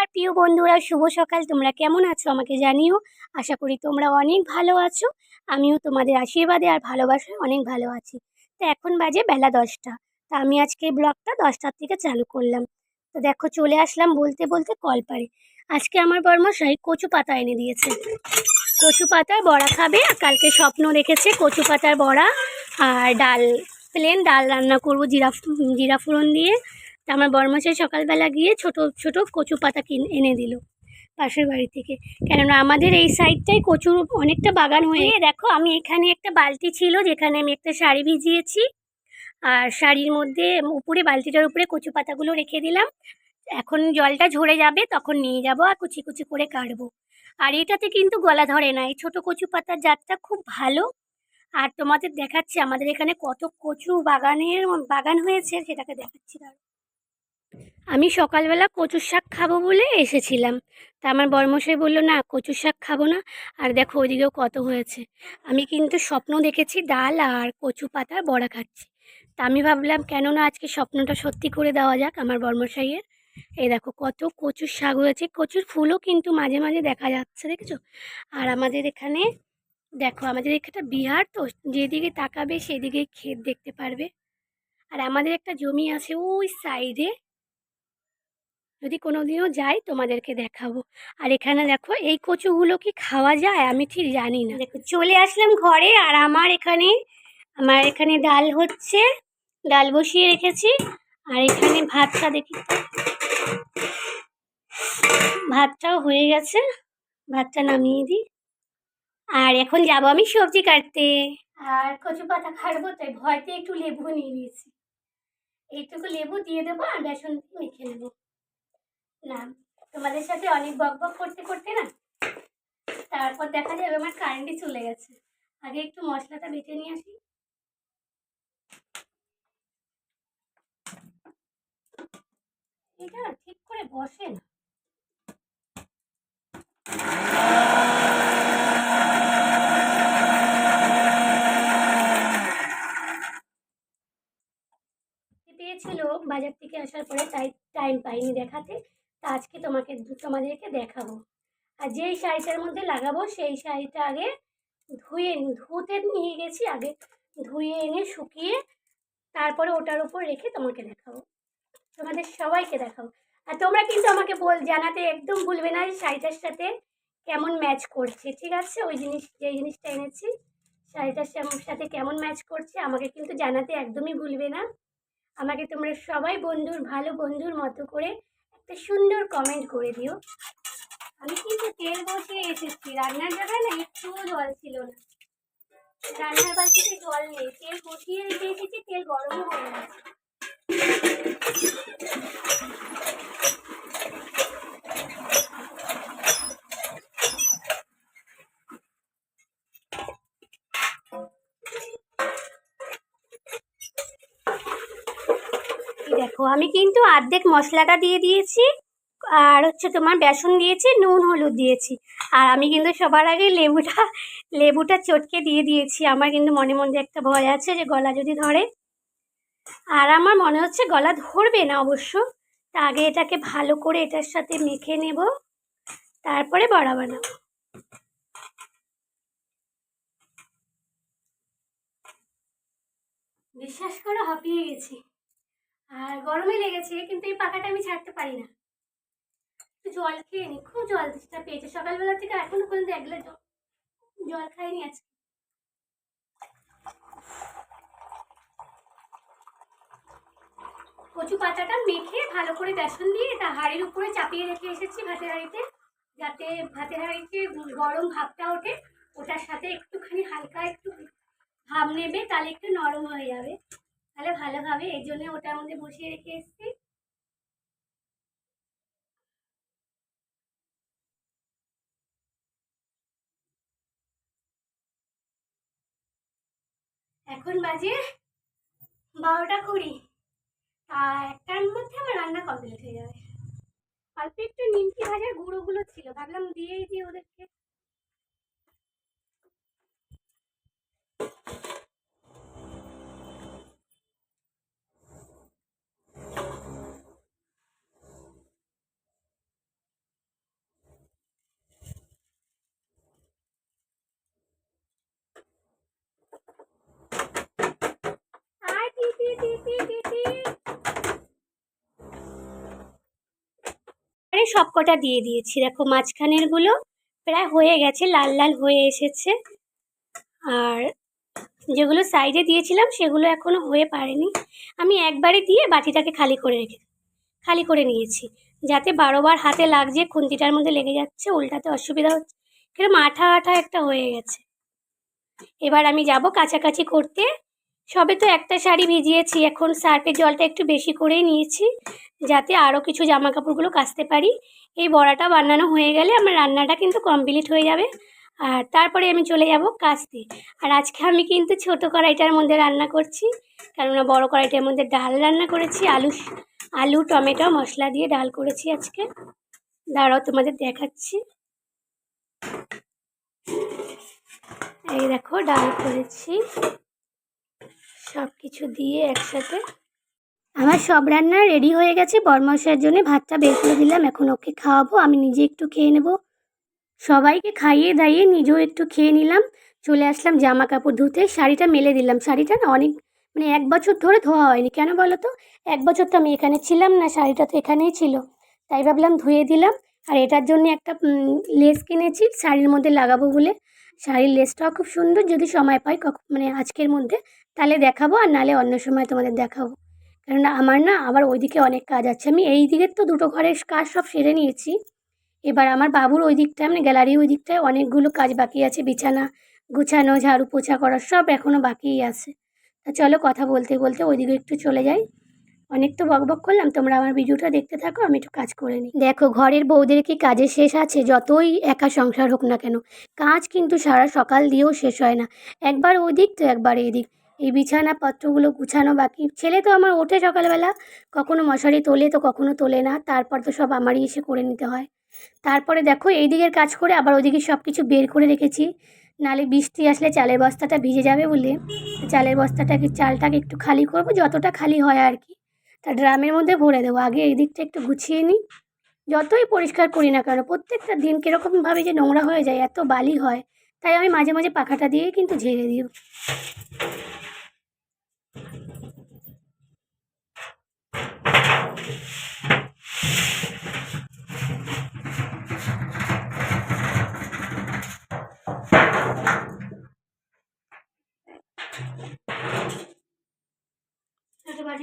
আমার প্রিয় বন্ধুরা, শুভ সকাল। তোমরা কেমন আছো? আমাকে জানিও। আশা করি তোমরা অনেক ভালো আছো। আমিও তোমাদের আশীর্বাদে আর ভালোবাসায় অনেক ভালো আছি। তো এখন বাজে বেলা দশটা। তা আমি আজকে ব্লগটা দশটার থেকে চালু করলাম। তো দেখো, চলে আসলাম বলতে বলতে কলপারে। আজকে আমার বর্মশাই কচু পাতা এনে দিয়েছে। কচু পাতার বড়া খাবে আর কালকে স্বপ্ন দেখেছে কচু পাতার বড়া আর ডাল, প্লেন ডাল রান্না করব জিরা জিরা ফোড়ন দিয়ে। আমার বরমাসে সকালবেলা গিয়ে ছোট ছোট কচু পাতা কিন, এনে দিল পাশের বাড়ি থেকে। কেননা আমাদের এই সাইডটাই কচুর অনেকটা বাগান হয়ে দেখো, আমি এখানে একটা বালতি ছিল যেখানে আমি একটা শাড়ি ভিজিয়েছি। আর শাড়ির মধ্যে উপরে, বালতিটার উপরে কচু পাতাগুলো রেখে দিলাম। এখন জলটা ঝরে যাবে, তখন নিয়ে যাব আর কুচি কুচি করে কাটবো। আর এটাতে কিন্তু গলা ধরে না, এই ছোটো কচু পাতার জাতটা খুব ভালো। আর তোমাদের দেখাচ্ছি, আমাদের এখানে কত কচু বাগানের, বাগান হয়েছে, সেটাকে দেখাচ্ছি দাঁড়াও আমি সকালবেলা কচুর শাক খাব বলে এসেছিলাম। তা আমার বর্মশাই বলল, না, কচুর শাক খাব না। আর দেখো ওইদিকেও কত হয়েছে। আমি কিন্তু স্বপ্ন দেখেছি ডাল আর কচু পাতার বড়া খাচ্ছি। তা আমি ভাবলাম কেন না আজকে স্বপ্নটা সত্যি করে দেওয়া যাক আমার বর্মশাইয়ের। এই দেখো কত কচুর শাক হয়েছে। কচুর ফুলও কিন্তু মাঝে মাঝে দেখা যাচ্ছে, দেখেছ? আর আমাদের এখানে, দেখো আমাদের এখানে বিহার তো, যেদিকে তাকাবে সেদিকে ক্ষেত দেখতে পারবে। আর আমাদের একটা জমি আছে ওই সাইডে যদি কোনোদিনও যাই তোমাদেরকে দেখাবো। আর এখানে দেখো, এই কচুগুলো কি খাওয়া যায়? আমি ঠিক জানি না। দেখো, চলে আসলাম ঘরে আর আমার এখানে আমার এখানে ডাল হচ্ছে। ডাল বসিয়ে রেখেছি। আর এখানে ভাতটা দেখি। ভাতটাও হয়ে গেছে। ভাতটা নামিয়ে দিই। আর এখন যাব আমি সবজি কাটতে। আর কচু পাতা খাটবো তাই ভয়তে একটু লেবু নিয়ে নিয়েছি। এইটুকু লেবু দিয়ে দেবো আর বেসন মেখে নেব। না, তোমাদের সাথে অনেক বক বক করতে করতে না, তারপর দেখা যাবে আমার কারেন্টই চলে গেছে। আগে একটু মশলাটা বেটে নিয়ে আসি। এটা ঠিক করে বসে না। পেয়েছিল বাজার থেকে আসার পরে তাই টাইম পাইনি দেখাতে। তা আজকে তোমাকে তোমাদেরকে দেখাবো। আর যেই শাড়িটার মধ্যে লাগাবো, সেই শাড়িটা আগে ধুয়ে ধুতে নিয়ে গেছি, আগে ধুয়ে এনে শুকিয়ে তারপরে ওটার উপর রেখে তোমাকে দেখাবো। তোমাদের সবাইকে দেখাবো। আর তোমরা কিন্তু আমাকে বল, জানাতে একদম ভুলবে না যে শাড়িটার সাথে কেমন ম্যাচ করছে, ঠিক আছে? ওই জিনিস, যেই জিনিসটা এনেছি, শাড়িটার সাথে কেমন ম্যাচ করছে আমাকে কিন্তু জানাতে একদমই ভুলবে না। আমাকে তোমরা সবাই বন্ধুর, ভালো বন্ধুর মতো করে একটা সুন্দর কমেন্ট করে দিও। আমি কিন্তু তেল বসিয়ে এসেছি। রান্নার জায়গায় না একটুও জল ছিল না। রান্নার বাড়িতে জল নেই। তেল বসিয়ে রেখে এসেছি, তেল গরমও হয়ে গেছে। দেখো, আমি কিন্তু অর্ধেক মশলাটা দিয়ে দিয়েছি, আর হচ্ছে তোমার বেসন দিয়েছি, নুন, হলুদ দিয়েছি। আর আমি কিন্তু সবার আগে লেবুটা লেবুটা চটকে দিয়ে দিয়েছি। আমার কিন্তু মনে মধ্যে একটা ভয় আছে যে গলা যদি ধরে। আর আমার মনে হচ্ছে গলা ধরবে না অবশ্য। তা আগে এটাকে ভালো করে এটার সাথে মেখে নেব, তারপরে বড়া বানাবো। বিশ্বাস করো, হাঁপিয়ে গেছি। আর গরমে লেগেছে, কিন্তু এই পাখাটা আমি ছাড়তে পারি না। জল খেয়ে নি, খুব জল পেয়েছে। সকালবেলা থেকে এখনও পর্যন্ত এক গ্লাস জল খাইনি আজকে। কচু পাতাটা মেখে ভালো করে বেসন দিয়ে এটা হাঁড়ির উপরে চাপিয়ে রেখে এসেছি ভাতের হাঁড়িতে, যাতে ভাতের হাঁড়িতে গরম ভাবটা ওঠে। ওটার সাথে একটুখানি হালকা একটু ভাব নেবে, তাহলে একটু নরম হয়ে যাবে। তাহলে ভালোভাবে এই জন্য ওটার মধ্যে বসিয়ে রেখে এসেছি। এখন বাজে বারোটা কুড়ি। আর একটার মধ্যে আমার রান্না কমপ্লিট হয়ে যাবে। অল্প একটু নিমকি ভাজার গুঁড়োগুলো ছিল, ভাবলাম দিয়েই দিই ওদেরকে। একেবারে সব কটা দিয়ে দিয়েছি। দেখো মাঝখানেরগুলো প্রায় হয়ে গেছে, লাল লাল হয়ে এসেছে। আর যেগুলো সাইডে দিয়েছিলাম সেগুলো এখনও হয়ে পারেনি। আমি একবারে দিয়ে বাটিটাকে খালি করে রেখে, খালি করে নিয়েছি। যাতে বারোবার হাতে লাগছে, খুন্তিটার মধ্যে লেগে যাচ্ছে, উল্টাতে অসুবিধা হচ্ছে। কীরকম আঠা আঠা একটা হয়ে গেছে। এবার আমি যাব কাছাকাছি করতে। সবে তো একটা শাড়ি ভিজিয়েছি। এখন সার্ফের জলটা একটু বেশি করেই নিয়েছি, যাতে আরও কিছু জামা কাপড়গুলো কাচতে পারি। এই বড়াটা বানানো হয়ে গেলে আমার রান্নাটা কিন্তু কমপ্লিট হয়ে যাবে। আর তারপরে আমি চলে যাব কাচতে। আর আজকে আমি কিন্তু ছোটো কড়াইটার মধ্যে রান্না করছি, কেননা বড় কড়াইটার মধ্যে ডাল রান্না করেছি, আলু আলু, টমেটো, মশলা দিয়ে ডাল করেছি আজকে। দাঁড়াও, তোমাদের দেখাচ্ছি। এই দেখো, ডাল করেছি। সব কিছু দিয়ে একসাথে। আমার সব রান্না রেডি হয়ে গেছে। বরমশাইয়ের জন্য ভাতটা বের করে দিলাম। এখন ওকে খাওয়াবো। আমি নিজে একটু খেয়ে নেব। সবাইকে খাইয়ে দাইয়ে নিজেও একটু খেয়ে নিলাম। চলে আসলাম জামা কাপড় ধুতে। শাড়িটা মেলে দিলাম। শাড়িটা না অনেক মানে এক বছর ধরে ধোয়া হয়নি। কেন বলো তো? এক বছর তো আমি এখানে ছিলাম না। শাড়িটা তো এখানেই ছিল। তাই ভাবলাম ধুয়ে দিলাম। আর এটার জন্য একটা লেস কিনেছি। শাড়ির মধ্যে লাগাবো বলে। শাড়ির লেসটাও খুব সুন্দর। যদি সময় পাই কখন মানে আজকের মধ্যে তাহলে দেখাবো আর নালে অন্য সময় তোমাদের দেখাবো। কেননা আমার না আবার ওইদিকে অনেক কাজ আছে। আমি এই দিকের তো দুটো ঘরের কাজ সব সেরে নিয়েছি। এবার আমার বাবুর ওই দিকটায় মানে গ্যালারি ওই দিকটায় অনেকগুলো কাজ বাকি আছে। বিছানা গুছানো ঝাড়ু পোছা করা সব এখনও বাকিই আছে। তা চলো কথা বলতে বলতে ওইদিকে একটু চলে যাই। অনেক তো বকবক করলাম, তোমরা আমার ভিডিওটা দেখতে থাকো, আমি একটু কাজ করে নিই। দেখো, ঘরের বউদের কি কাজের শেষ আছে? যতই একা সংসার হোক না কেন, কাজ কিন্তু সারা সকাল দিয়েও শেষ হয় না। একবার ওদিক তো একবার এই দিক এই বিছানা পত্রগুলো গুছানো বাকি। ছেলে তো আমার ওঠে সকালবেলা, কখনো মশারি তোলে তো কখনো তোলে না, তারপর তো সব আমারই এসে করে নিতে হয়। তারপরে দেখো, এই দিকের কাজ করে আবার ওদিকে সব কিছু বের করে রেখেছি। নালে বৃষ্টি আসলে চালের বস্তাটা ভিজে যাবে বলে, চালের বস্তাটাকে, চালটাকে একটু খালি করব, যতটা খালি হয় আর কি। তা ড্রামের মধ্যে ভরে দেবো। আগে এই দিকটা একটু গুছিয়ে নিই। যতই পরিষ্কার করি না কেন, প্রত্যেকটা দিন কীরকমভাবে যে নোংরা হয়ে যায়, এত বালি হয়, তাই আমি মাঝে মাঝে পাখাটা দিয়েই কিন্তু ঝেড়ে দিই।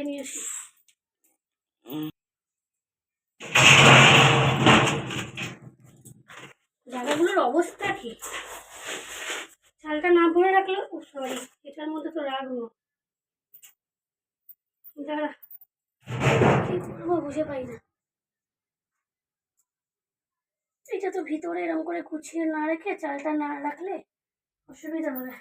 নিয়ে আসি। জায়গাগুলোর অবস্থা কি চালটা না ভরে রাখলেও সরি এটার মধ্যে তো রাখব দাঁড়া, কি করব বুঝে পাই না। এটা তো ভিতরে এরকম করে গুছিয়ে না রেখে, চালটা না রাখলে অসুবিধা হবে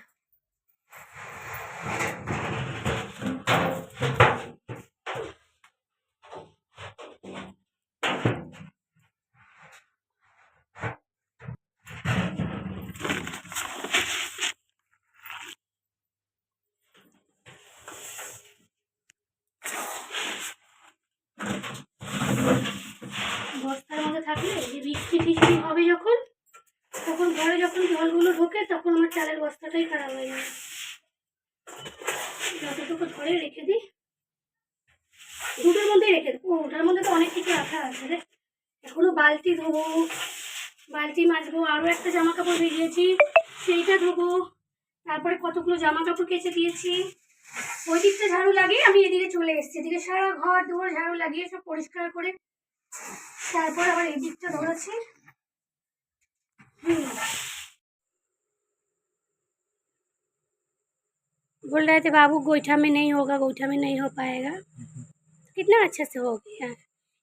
বস্তার মধ্যে থাকলে যে বৃষ্টি টিষ্টি হবে যখন তখন ঘরে যখন জলগুলো ঢোকে তখন আমার চালের বস্তাটাই খারাপ হয়ে যাবে যতটুকু ধরে রেখে দিই দুটোর মধ্যেই রেখে দেবো ও, ওটার মধ্যে তো অনেক কিছু রাখা আছে রে এখনো বালতি ধোবো বালতি মাজবো আরও একটা জামা কাপড় ভিজিয়েছি সেইটা ধোবো তারপরে কতগুলো জামা কাপড় কেচে দিয়েছি ওই দিকটা ঝাড়ু লাগিয়ে আমি এদিকে চলে এসেছি এদিকে সারা ঘর দুয়ার ঝাড়ু লাগিয়ে সব পরিষ্কার করে তারপর আবার এই দিকটা ধরেছি हम्म। बोल रहे थे बाबू गोईठा में नहीं होगा गोईठा में नहीं हो पाएगा कितना अच्छा से हो गया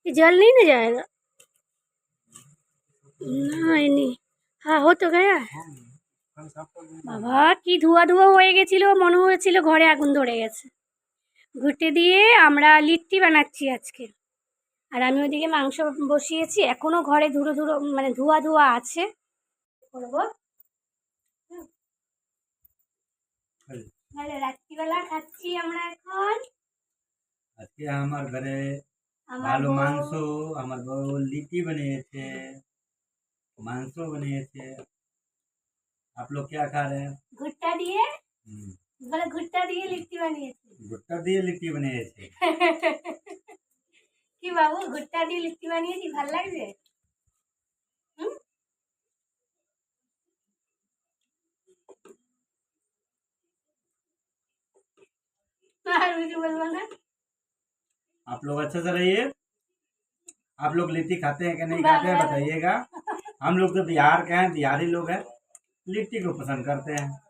ये जल नहीं ना जाएगा नहीं नहीं हाँ हो तो गया বাবা কি ধোয়া ধোয়া হয়ে গেছিল মনে হয়েছিল ঘরে আগুন ধরে গেছে ঘুটে দিয়ে আমরা লিট্টি বানাচ্ছি আজকে আর আমি ওদিকে মাংস বসিয়েছি এখনো ঘরে ধুলো ধুলো মানে ধোয়া ধোয়া আছে করবো হুম। তাহলে রাত্রিবেলা খাচ্ছি আমরা এখন আজকে আমার ঘরে ভালো মাংস আমার বউ লিটি বানিয়েছে মাংস বানিয়েছে आप लोग क्या खा रहे हैं गुट्टा दिए बोले गुट्टा दिए लिट्टी বানিয়েছে গুট্টা দিয়ে লিট্টি বানিয়েছে কি বাবু গুট্টা দিয়ে লিট্টি বানিয়েছি ভাল লাগছে আর কিছু বলবো না आप लोग अच्छे से रहिए। आप लोग लिट्टी खाते हैं कि नहीं खाते हैं बताइएगा। हम लोग तो बिहार के हैं बिहारी लोग हैं। लिट्टी को पसंद करते हैं।